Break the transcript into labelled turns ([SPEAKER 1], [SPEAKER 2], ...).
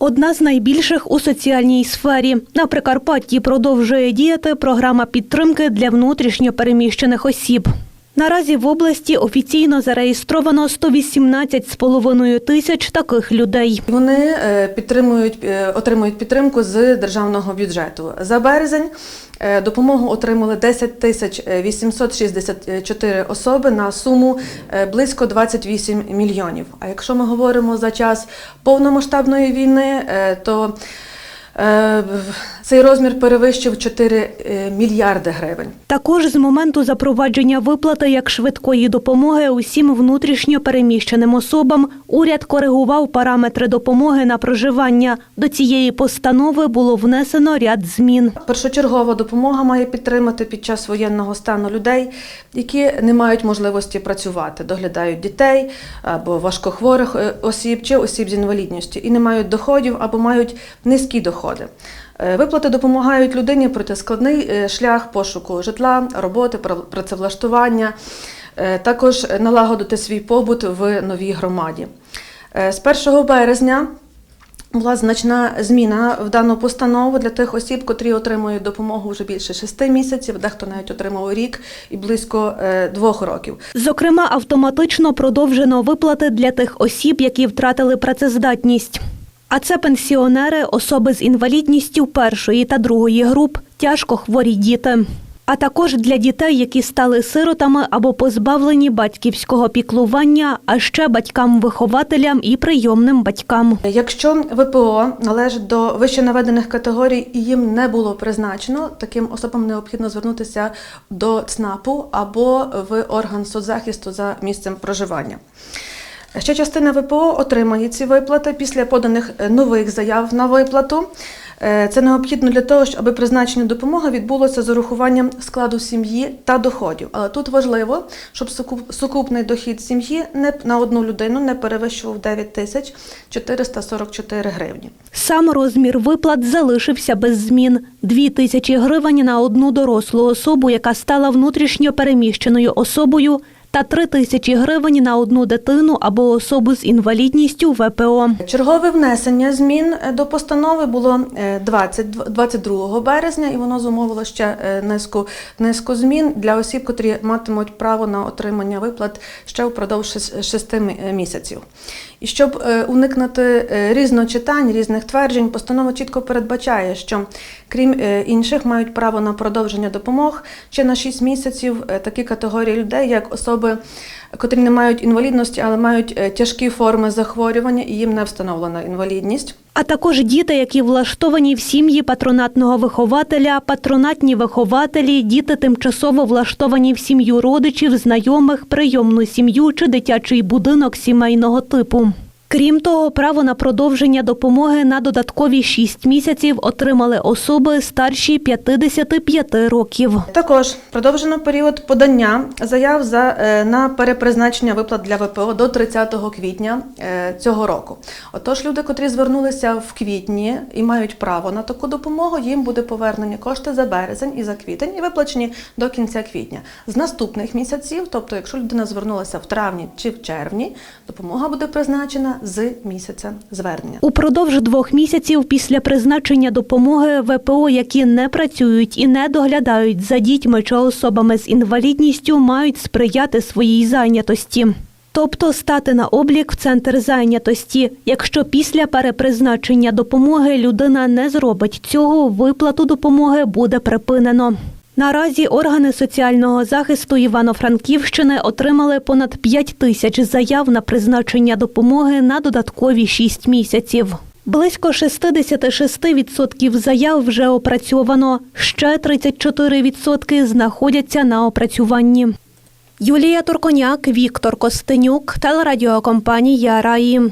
[SPEAKER 1] Одна з найбільших у соціальній сфері. На Прикарпатті продовжує діяти програма підтримки для внутрішньо переміщених осіб. Наразі в області офіційно зареєстровано 118,5 тисяч таких людей.
[SPEAKER 2] Вони е, підтримують, е, отримують підтримку з державного бюджету. За березень е, допомогу отримали 10 тисяч 864 особи на суму близько 28 мільйонів. А якщо ми говоримо за час повномасштабної війни, то цей розмір перевищив 4 е, мільярди гривень.
[SPEAKER 1] Також з моменту запровадження виплати як швидкої допомоги усім внутрішньо переміщеним особам уряд коригував параметри допомоги на проживання. До цієї постанови було внесено ряд змін.
[SPEAKER 2] Першочергова допомога має підтримати під час воєнного стану людей, які не мають можливості працювати, доглядають дітей або важкохворих е, осіб чи осіб з інвалідністю і не мають доходів або мають низькі доходи. Е, Виплати допомагають людині пройти складний е, шлях пошуку житла, роботи, пра- працевлаштування, е, також налагодити свій побут в новій громаді. З 1 березня була значна зміна в дану постанову для тих осіб, котрі отримують допомогу вже більше шести місяців, дехто навіть отримав рік і близько двох років.
[SPEAKER 1] Зокрема, автоматично продовжено виплати для тих осіб, які втратили працездатність. А це пенсіонери, особи з інвалідністю першої та другої груп, тяжко хворі діти. А також для дітей, які стали сиротами або позбавлені батьківського піклування, а ще батькам-вихователям і прийомним батькам.
[SPEAKER 2] Якщо ВПО належить до вище наведених категорій і їм не було призначено, таким особам необхідно звернутися до ЦНАПу або в орган соцзахисту за місцем проживання. Ще частина ВПО отримає ці виплати після поданих е, нових заяв на виплату. Е, Це необхідно для того, щоб призначення допомоги відбулося з урахуванням складу сім'ї та доходів. Але тут важливо, щоб сукупний дохід сім'ї не на одну людину не перевищував 9 тисяч 444 гривні.
[SPEAKER 1] Сам розмір виплат залишився без змін – дві тисячі гривень на одну дорослу особу, яка стала внутрішньо переміщеною особою, та три тисячі гривень на одну дитину або особу з інвалідністю ВПО.
[SPEAKER 2] Чергове внесення змін е, до постанови було е, 20, 22 березня, і воно зумовило ще е, низку, низку змін для осіб, котрі матимуть право на отримання виплат ще впродовж шес- шести місяців. І щоб е, уникнути е, різночитань, різних тверджень, постанова чітко передбачає, що крім е, інших мають право на продовження допомог ще на 6 місяців е, такі категорії людей, як особи, котрі не мають інвалідності, але мають е, тяжкі форми захворювання і їм не встановлена інвалідність.
[SPEAKER 1] А також діти, які влаштовані в сім'ї патронатного вихователя, патронатні вихователі, діти тимчасово влаштовані в сім'ю родичів, знайомих, прийомну сім'ю чи дитячий будинок сімейного типу. Крім того, право на продовження допомоги на додаткові 6 місяців отримали особи старші 55 років.
[SPEAKER 2] Також продовжено період подання заяв за, е, на перепризначення виплат для ВПО до 30 квітня е, цього року. Отож, люди, котрі звернулися в квітні і мають право на таку допомогу, їм буде повернені кошти за березень і за квітень і виплачені до кінця квітня. З наступних місяців, тобто, якщо людина звернулася в травні чи в червні, допомога буде призначена з місяця звернення.
[SPEAKER 1] Упродовж двох місяців після призначення допомоги ВПО, які не працюють і не доглядають за дітьми чи особами з інвалідністю, мають сприяти своїй зайнятості. Тобто стати на облік в центр зайнятості. Якщо після перепризначення допомоги людина не зробить цього, виплату допомоги буде припинено. Наразі органи соціального захисту Івано-Франківщини отримали понад 5 тисяч заяв на призначення допомоги на додаткові 6 місяців. Близько 66% заяв вже опрацьовано, ще 34% знаходяться на опрацюванні. Юлія Турконяк, Віктор Костенюк, телерадіокомпанія Раї.